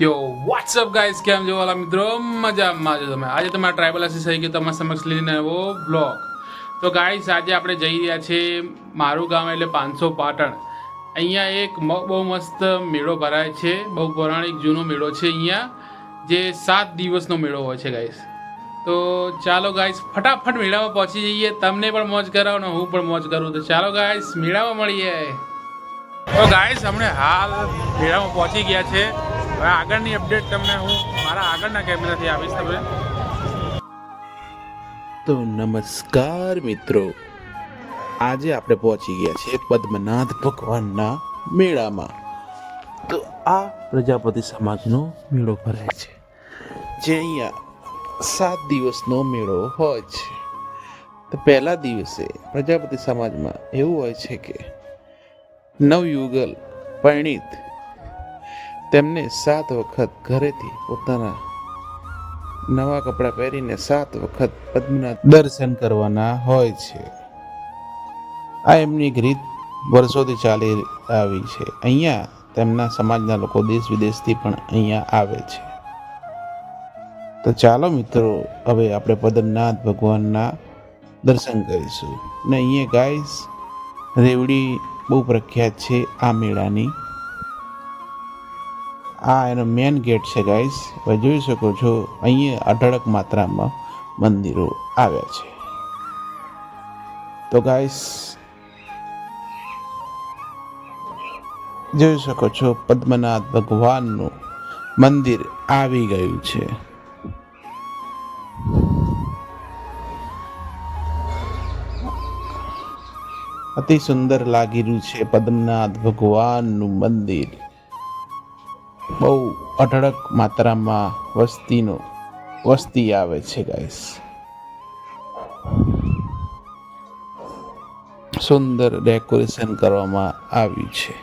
તો WhatsApp guys કેમ છો વાલા મિત્રો? મજામાં છો તમે? આજે તમારા ટ્રાઇબલ અસીસ થઈ ગયો તમારા સમક્ષ લઈને આવ્યો બ્લોગ તો ગાઈઝ આજે આપણે જઈ રહ્યા છીએ મારું ગામ એટલે પાંચસો પાટણ. અહીંયા એક બહુ મસ્ત મેળો ભરાય છે. બહુ પૌરાણિક જૂનો મેળો છે અહીંયા, જે સાત દિવસનો મેળો હોય છે ગાઈસ તો ચાલો ગાઈઝ ફટાફટ મેળામાં પહોંચી જઈએ. તમને પણ મોજ કરાવો ને હું પણ મોજ કરું. તો ચાલો ગાઈઝ મેળામાં મળીએ. તો ગાઈઝ હમણે હાલ મેળામાં પહોંચી ગયા છે. હવે આગળની અપડેટ તમને હું મારા આગળના કેમેરાથી આપીશ તમે તો નમસ્કાર મિત્રો. આજે આપણે પહોંચી ગયા છીએ પદ્મનાથ ભગવાનના મેળામાં. તો આ પ્રજાપતિ સમાજનો મેળો ભરાય છે. જે અહીંયા સાત દિવસનો મેળો હોય છે. તો પહેલા દિવસે પ્રજાપતિ સમાજમાં એવું હોય છે કે નવયુગલ પરિણીત તેમને સાત વખત ઘરેથી પોતાના નવા કપડાં પહેરીને સાત વખત પદ્મના દર્શન કરવાના હોય છે. આ એમની એક રીત વર્ષોથી ચાલી આવી છે. અહીંયા તેમના સમાજના લોકો દેશ વિદેશથી પણ અહીંયા આવે છે. તો ચાલો મિત્રો, હવે આપણે પદ્મનાથ ભગવાનના દર્શન કરીશું. ને અહીંયા ગાઈસ, રેવડી બહુ પ્રખ્યાત છે આ મેળાની. આ એનો મેન ગેટ છે ગાઈસ હવે જોઈ શકો છો, અહીંયા અઢળક માત્રામાં મંદિરો આવ્યા છે. તો ગાઈસ જોઈ શકો છો, પદ્મનાથ ભગવાનનું મંદિર આવી ગયું છે. અતિ સુંદર લાગી રહ્યું છે પદ્મનાથ ભગવાનનું મંદિર. બહુ અઢળક માત્રામાં વસ્તીનો, વસ્તી આવે છે ગાઈસ સુંદર ડેકોરેશન કરવામાં આવ્યું છે.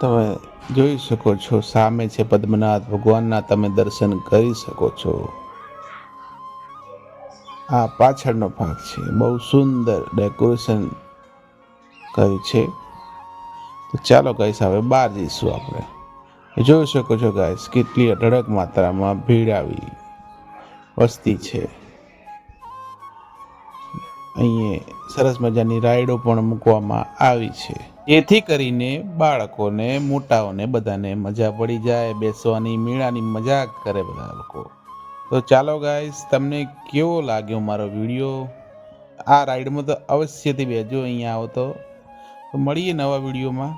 તમે જોઈ શકો છો, સામે છે પદ્મનાથ, ભગવાનના તમે દર્શન કરી શકો છો. આ પાછળનો ભાગ છે. બહુ સુંદર ડેકોરેશન કર્યું છે. તો ચાલો ગાઈસ હવે બહાર જઈશું આપણે. જોઈ શકો છો ગાઈસ કેટલી અઢળક માત્રામાં ભીડ આવી વસ્તી છે. અહીંયા સરસ મજાની રાઈડો પણ મૂકવામાં આવી છે. જેથી કરીને બાળકોને, મોટાઓને બધાને મજા પડી જાય, બેસવાની, મેળાની મજા કરે બધા લોકો. તો ચાલો ગાઈસ તમને કેવો લાગ્યો મારો વીડિયો આ રાઈડમાં તો અવશ્યથી બેજો, અહીંયા આવો તો. મળીએ નવા વિડીયોમાં